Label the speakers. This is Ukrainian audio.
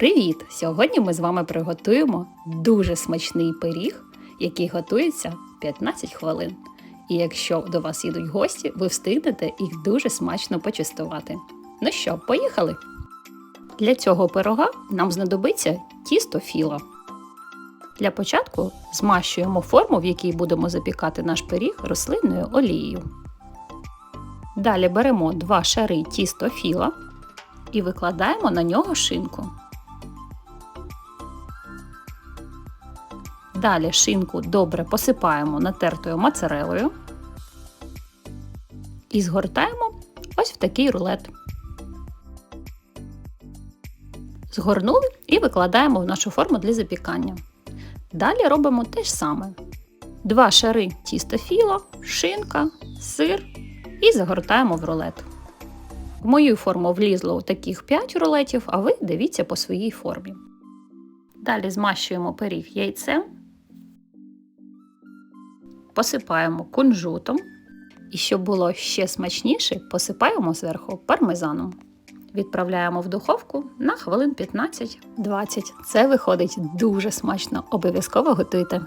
Speaker 1: Привіт! Сьогодні ми з вами приготуємо дуже смачний пиріг, який готується 15 хвилин. І якщо до вас їдуть гості, ви встигнете їх дуже смачно почастувати. Ну що, поїхали? Для цього пирога нам знадобиться тісто філа. Для початку змащуємо форму, в якій будемо запікати наш пиріг рослинною олією. Далі беремо два шари тісто філа і викладаємо на нього шинку. Далі шинку добре посипаємо натертою моцарелою і згортаємо ось в такий рулет. Згорнули і викладаємо в нашу форму для запікання. Далі робимо те ж саме: два шари тіста філа, шинка, сир і загортаємо в рулет. В мою форму влізло таких 5 рулетів, а ви дивіться по своїй формі. Далі змащуємо пиріг яйцем, посипаємо кунжутом. І щоб було ще смачніше, посипаємо зверху пармезаном. Відправляємо в духовку на хвилин 15-20. Це виходить дуже смачно. Обов'язково готуйте.